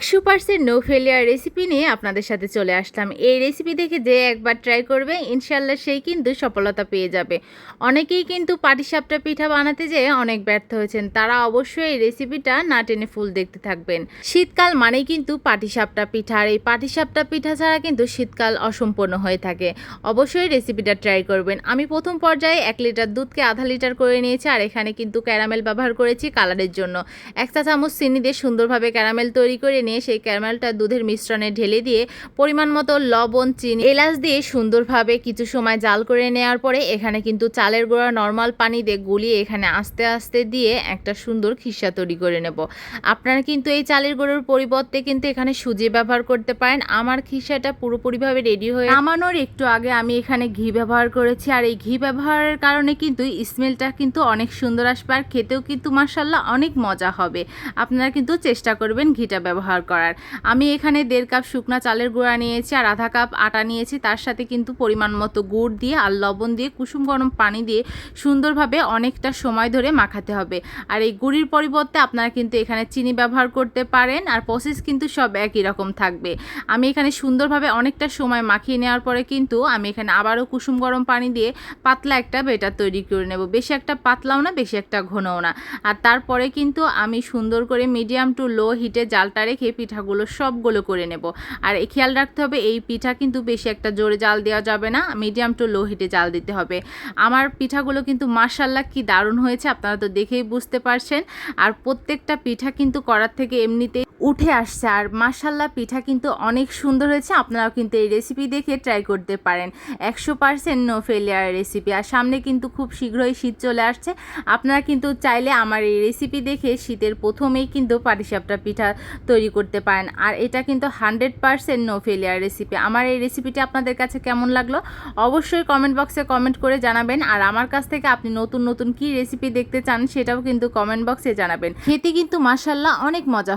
একশো percent no failure recipe নিয়ে আপনাদের সাথে চলে আসলাম। এই রেসিপি দেখে যে একবার ট্রাই করবে ইনশাল্লাহ সেই কিন্তু সফলতা পেয়ে যাবে। অনেকেই কিন্তু পাটিসাপটা পিঠা বানাতে যেয়ে অনেক ব্যর্থ হয়েছেন। তারা অবশ্যই এই রেসিপিটা না টেনে ফুল দেখতে থাকবেন। শীতকাল মানেই কিন্তু পাটিসাপটা পিঠা, আর এই পাটিসাপটা পিঠা ছাড়া কিন্তু শীতকাল অসম্পূর্ণ হয়ে থাকে। অবশ্যই রেসিপিটা ট্রাই করবেন। আমি প্রথম পর্যায়ে এক লিটার দুধকে আধা লিটার করে নিয়েছি, আর এখানে কিন্তু ক্যারামেল ব্যবহার করেছি কালারের জন্য। এক চা চামচ চিনি দিয়ে সুন্দরভাবে ক্যারামেল তৈরি করে নিয়ে সেই ক্যারামেলটা দুধের মিশ্রণে ঢেলে দিয়ে পরিমাণ মতো লবণ, চিনি, এলাচ দিয়ে সুন্দরভাবে কিছু সময় জাল করে নেওয়ার পরে এখানে কিন্তু চালের গুঁড়া, নর্মাল পানি দিয়ে গুলিয়ে এখানে আস্তে আস্তে দিয়ে একটা সুন্দর খিসা তৈরি করে নেব। আপনারা কিন্তু এই চালের গুঁড়োর পরিবর্তে কিন্তু এখানে সুজি ব্যবহার করতে পারেন। আমার খিসাটা পুরোপুরিভাবে রেডি হয়ে নামানোর একটু আগে আমি এখানে ঘি ব্যবহার করেছি। আর এই ঘি ব্যবহারের কারণে কিন্তু স্মেলটা কিন্তু অনেক সুন্দর আসবে। আর খেতেও কিন্তু মার্শাল্লাহ অনেক মজা হবে। আপনারা কিন্তু চেষ্টা করবেন ঘিটা ব্যবহার করার। আমি এখানে দেড় কাপ শুকনা চালের গুঁড়া নিয়েছি আর আধা কাপ আটা নিয়েছি। তার সাথে কিন্তু পরিমাণ মতো গুড় দিয়ে আর লবণ দিয়ে কুসুম গরম পানি দিয়ে সুন্দরভাবে অনেকটা সময় ধরে মাখাতে হবে। আর এই গুড়ির পরিবর্তে আপনারা কিন্তু এখানে চিনি ব্যবহার করতে পারেন আর প্রসেস কিন্তু সব একই রকম থাকবে। আমি এখানে সুন্দরভাবে অনেকটা সময় মাখিয়ে নেওয়ার পরে কিন্তু আমি এখানে আবারও কুসুম গরম পানি দিয়ে পাতলা একটা বেটার তৈরি করে নেব। বেশি একটা পাতলাও না, বেশি একটা ঘনও না। আর তারপরে কিন্তু আমি সুন্দর করে মিডিয়াম টু লো হিটে জালটা রেখে পিঠাগুলো সবগুলো করে নেব। আর এই খেয়াল রাখতে হবে, এই পিঠা কিন্তু বেশি একটা জোরে জাল দেওয়া যাবে না, মিডিয়াম টু লো হিটে জাল দিতে হবে। আমার পিঠাগুলো কিন্তু মার্শাল্লাহ কি দারুণ হয়েছে, আপনারা তো দেখেই বুঝতে পারছেন। আর প্রত্যেকটা পিঠা কিন্তু করার থেকে এমনিতেই উঠে আসছে। আর মার্শাল্লাহ পিঠা কিন্তু অনেক সুন্দর হয়েছে। আপনারাও কিন্তু এই রেসিপি দেখে ট্রাই করতে পারেন। একশো পার্সেন্ট নো ফেলিয়ার রেসিপি আর সামনে কিন্তু খুব শীঘ্রই শীত চলে আসছে। আপনারা কিন্তু চাইলে আমার এই রেসিপি দেখে শীতের প্রথমেই কিন্তু পাটিসাপটা পিঠা তৈরি করতে পারেন। আর এটা কিন্তু hundred percent no failure recipe আমার এই রেসিপিটি আপনাদের কাছে কেমন লাগল? অবশ্যই কমেন্ট বক্সে কমেন্ট করে জানাবেন। আর আমার কাছ থেকে আপনি নতুন নতুন কি রেসিপি দেখতে চান, সেটাও কিন্তু কমেন্ট বক্সে জানাবেন। খেতে কিন্তু মাসাল্লাহ অনেক মজা